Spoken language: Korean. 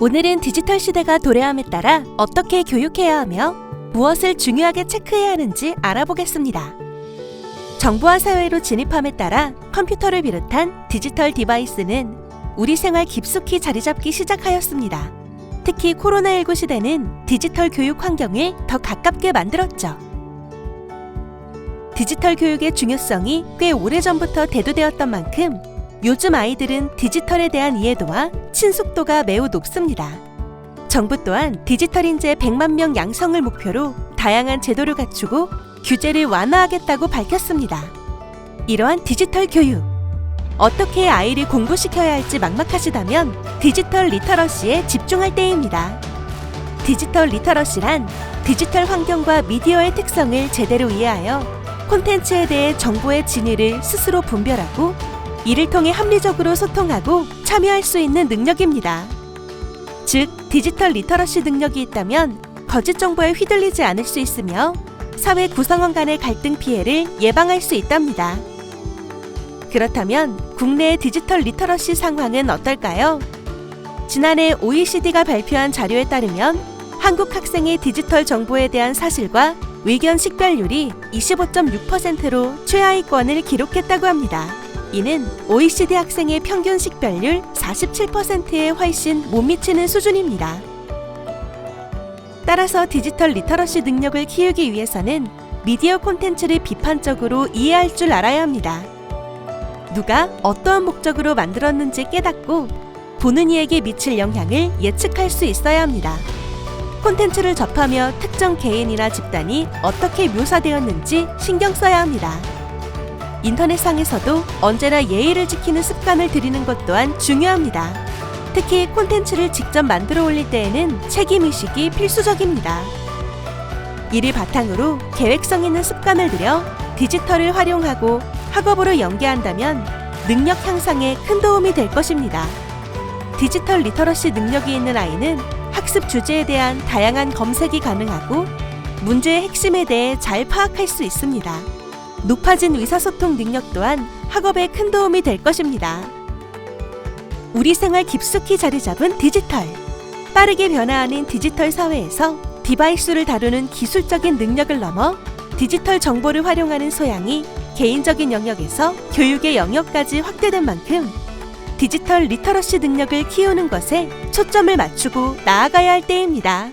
오늘은 디지털 시대가 도래함에 따라 어떻게 교육해야 하며 무엇을 중요하게 체크해야 하는지 알아보겠습니다. 정보화 사회로 진입함에 따라 컴퓨터를 비롯한 디지털 디바이스는 우리 생활 깊숙이 자리 잡기 시작하였습니다. 특히 코로나19 시대는 디지털 교육 환경을 더 가깝게 만들었죠. 디지털 교육의 중요성이 꽤 오래전부터 대두되었던 만큼 요즘 아이들은 디지털에 대한 이해도와 친숙도가 매우 높습니다. 정부 또한 디지털 인재 100만 명 양성을 목표로 다양한 제도를 갖추고 규제를 완화하겠다고 밝혔습니다. 이러한 디지털 교육. 어떻게 아이를 공부시켜야 할지 막막하시다면 디지털 리터러시에 집중할 때입니다. 디지털 리터러시란 디지털 환경과 미디어의 특성을 제대로 이해하여 콘텐츠에 대해 정보의 진위를 스스로 분별하고 이를 통해 합리적으로 소통하고 참여할 수 있는 능력입니다. 즉, 디지털 리터러시 능력이 있다면 거짓 정보에 휘둘리지 않을 수 있으며 사회 구성원 간의 갈등 피해를 예방할 수 있답니다. 그렇다면 국내의 디지털 리터러시 상황은 어떨까요? 지난해 OECD가 발표한 자료에 따르면 한국 학생의 디지털 정보에 대한 사실과 의견 식별률이 25.6%로 최하위권을 기록했다고 합니다. 이는 OECD 학생의 평균 식별률 47%에 훨씬 못 미치는 수준입니다. 따라서 디지털 리터러시 능력을 키우기 위해서는 미디어 콘텐츠를 비판적으로 이해할 줄 알아야 합니다. 누가 어떠한 목적으로 만들었는지 깨닫고 보는 이에게 미칠 영향을 예측할 수 있어야 합니다. 콘텐츠를 접하며 특정 개인이나 집단이 어떻게 묘사되었는지 신경 써야 합니다. 인터넷상에서도 언제나 예의를 지키는 습관을 들이는 것 또한 중요합니다. 특히 콘텐츠를 직접 만들어 올릴 때에는 책임의식이 필수적입니다. 이를 바탕으로 계획성 있는 습관을 들여 디지털을 활용하고 학업으로 연계한다면 능력 향상에 큰 도움이 될 것입니다. 디지털 리터러시 능력이 있는 아이는 학습 주제에 대한 다양한 검색이 가능하고 문제의 핵심에 대해 잘 파악할 수 있습니다. 높아진 의사소통 능력 또한 학업에 큰 도움이 될 것입니다. 우리 생활 깊숙이 자리 잡은 디지털. 빠르게 변화하는 디지털 사회에서 디바이스를 다루는 기술적인 능력을 넘어 디지털 정보를 활용하는 소양이 개인적인 영역에서 교육의 영역까지 확대된 만큼 디지털 리터러시 능력을 키우는 것에 초점을 맞추고 나아가야 할 때입니다.